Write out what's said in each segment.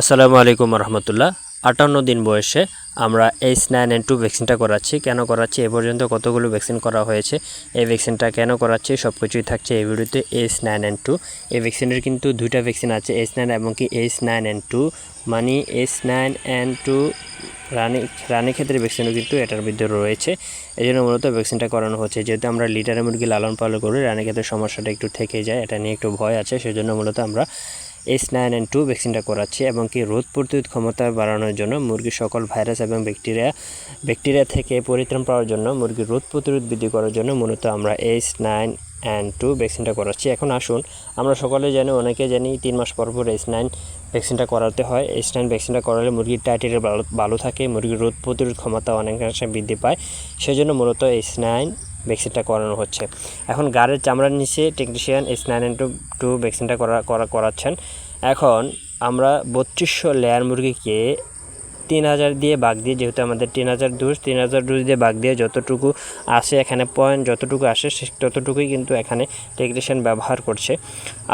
আসসালামু আলাইকুম রহমতুল্লাহ। আটান্ন দিন বয়সে আমরা এইচ নাইন এন টু ভ্যাকসিনটা করাচ্ছি। কেন করাচ্ছি? এ পর্যন্ত কতগুলো ভ্যাকসিন করা হয়েছে? এই ভ্যাকসিনটা কেন করাচ্ছি? সব কিছুই থাকছে এই ভিডিওতে এইচ নাইন এন টু। এই ভ্যাকসিনের কিন্তু দুইটা ভ্যাকসিন আছে, এইচ নাইন এবং কি এইচ নাইন এন টু। মানে এইচ নাইন এন টু রানী রানী ক্ষেত্রে ভ্যাকসিনও কিন্তু এটার মধ্যে রয়েছে। এই জন্য মূলত ভ্যাকসিনটা করানো হচ্ছে। যেহেতু আমরা লিটারের মুরগি লালন পালন করি রানী ক্ষেত্রে সমস্যাটা একটু থেকে যায়, এটা নিয়ে একটু ভয় আছে। সেজন্য মূলত আমরা এইচ নাইন অ্যান্ড টু ভ্যাকসিনটা করাচ্ছি এবং কি রোগ প্রতিরোধ ক্ষমতা বাড়ানোর জন্য মুরগির সকল ভাইরাস এবং ব্যাকটেরিয়া ব্যাকটেরিয়া থেকে পরিত্রাণ পাওয়ার জন্য মুরগির রোগ প্রতিরোধ বৃদ্ধি করার জন্য মূলত আমরা এইচ নাইন অ্যান্ড টু ভ্যাকসিনটা করাচ্ছি। এখন আসুন, আমরা সকলে জানি, অনেকে জানি তিন মাস পর পর এইচ নাইন ভ্যাকসিনটা করাতে হয়। এইচ নাইন ভ্যাকসিনটা করালে মুরগির টাইটের ভালো ভালো থাকে, মুরগির রোগ প্রতিরোধ ক্ষমতা অনেকাংশে বৃদ্ধি পায়। সেজন্য মূলত এইচ নাইন ভ্যাকসিনটা করানো হচ্ছে। এখন গাড়ির চামড়ার নিচে technician H nine two two ভ্যাকসিনটা করা করা, করাচ্ছেন। এখন আমরা বত্রিশশো লেয়ার মুরগিকে তিন হাজার দিয়ে বাগ দিয়ে, যেহেতু আমাদের তিন হাজার ডোজ তিন হাজার ডোজ দিয়ে বাগ দিয়ে যতটুকু আসে, এখানে পয়েন্ট যতটুকু আসে, সে ততটুকুই কিন্তু এখানে টেকনিশিয়ান ব্যবহার করছে।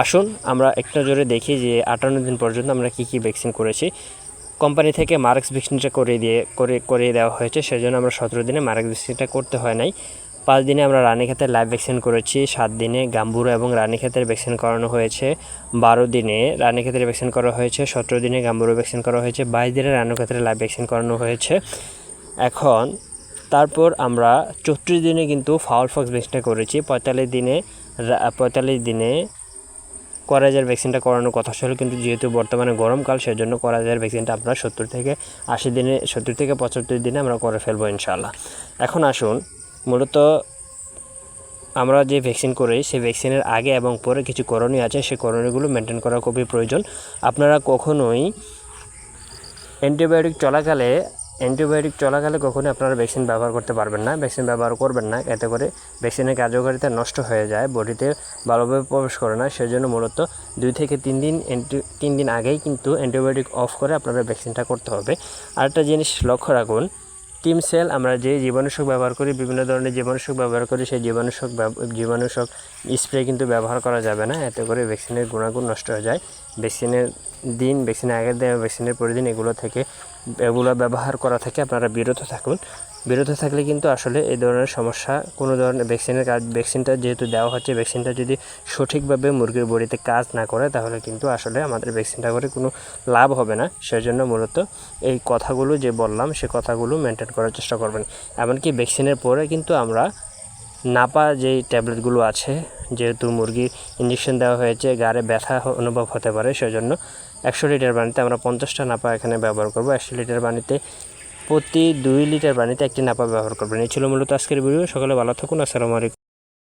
আসুন আমরা একটা জোরে দেখি যে আটান্ন দিন পর্যন্ত আমরা কী কী ভ্যাকসিন করেছি। কোম্পানি থেকে মার্কস ভ্যাকসিনটা করে দিয়ে, করে, করিয়ে দেওয়া হয়েছে, সেজন্য আমরা সতেরো দিনে মার্কস ভ্যাকসিনটা করতে হয় নাই। পাঁচ দিনে আমরা রানীক্ষেতের লাইভ ভ্যাকসিন করেছি, সাত দিনে গাম্বুরা এবং রানীক্ষেতের ভ্যাকসিন করানো হয়েছে, বারো দিনে রানীক্ষেতের ভ্যাকসিন করা হয়েছে, সতেরো দিনে গাম্বুরো ভ্যাকসিন করা হয়েছে, বাইশ দিনে রানীক্ষেতের লাইভ ভ্যাকসিন করানো হয়েছে। এখন, তারপর আমরা চৌত্রিশ দিনে কিন্তু ফাউল ফক্স ভ্যাকসিনটা করেছি, পঁয়তাল্লিশ দিনে পঁয়তাল্লিশ দিনে করাজের ভ্যাকসিনটা করানোর কথা ছিল, কিন্তু যেহেতু বর্তমানে গরমকাল সেজন্য করাজের ভ্যাকসিনটা আমরা সত্তর থেকে আশি দিনে, সত্তর থেকে পঁচাত্তর দিনে আমরা করে ফেলব ইনশাল্লাহ এখন আসুন মূলত আমরা যে ভ্যাকসিন করি, সেই ভ্যাকসিনের আগে এবং পরে কিছু করণীয় আছে, সেই করণীয়গুলো মেনটেন করা খুবই প্রয়োজন। আপনারা কখনোই অ্যান্টিবায়োটিক চলাকালে অ্যান্টিবায়োটিক চলাকালে কখনোই আপনারা ভ্যাকসিন ব্যবহার করতে পারবেন না ভ্যাকসিন ব্যবহার করবেন না। এতে করে ভ্যাকসিনের কার্যকারিতা নষ্ট হয়ে যায়, বডিতে ভালোভাবে প্রবেশ করে না। সেজন্য মূলত দুই থেকে তিন দিন তিন দিন আগেই কিন্তু অ্যান্টিবায়োটিক অফ করে আপনারা ভ্যাকসিনটা করতে হবে। আরেকটা জিনিস লক্ষ্য রাখুন টিম সেল, আমরা যে জীবাণুষক ব্যবহার করি, বিভিন্ন ধরনের জীবাণুষক ব্যবহার করি, সেই জীবাণুশক জীবাণুষক স্প্রে কিন্তু ব্যবহার করা যাবে না। এতে করে ভ্যাকসিনের গুণাগুণ নষ্ট হয়ে যায়। ভ্যাকসিনের দিন, ভ্যাকসিনের আগের দিন ভ্যাকসিনের পরের দিন এগুলো থেকে, এগুলো ব্যবহার করা থেকে আপনারা বিরত থাকুন। বিরত থাকলে কিন্তু আসলে এই ধরনের সমস্যা, কোনো ধরনের ভ্যাকসিনের কাজ, ভ্যাকসিনটা যেহেতু দেওয়া হচ্ছে, ভ্যাকসিনটা যদি সঠিকভাবে মুরগির বডিতে কাজ না করে, তাহলে কিন্তু আসলে আমাদের ভ্যাকসিনটা করে কোনো লাভ হবে না। সেজন্য মূলত এই কথাগুলো যে বললাম, সে কথাগুলো মেনটেন করার চেষ্টা করবেন। এমনকি ভ্যাকসিনের পরে কিন্তু আমরা নাপা যেই ট্যাবলেটগুলো আছে যেহেতু মুরগির ইঞ্জেকশন দেওয়া হয়েছে, গাড়ে ব্যথা অনুভব হতে পারে, সেজন্য একশো লিটার পানিতে আমরা পঞ্চাশটা নাপা এখানে ব্যবহার করব। একশো লিটার পানিতে প্রতি দুই লিটার পানিতে একটি নাপা ব্যবহার করবেন। এই ছিল মূলত আজকের ভিডিও সকালে ভালো থাকুন। আসসালামু আলাইকুম।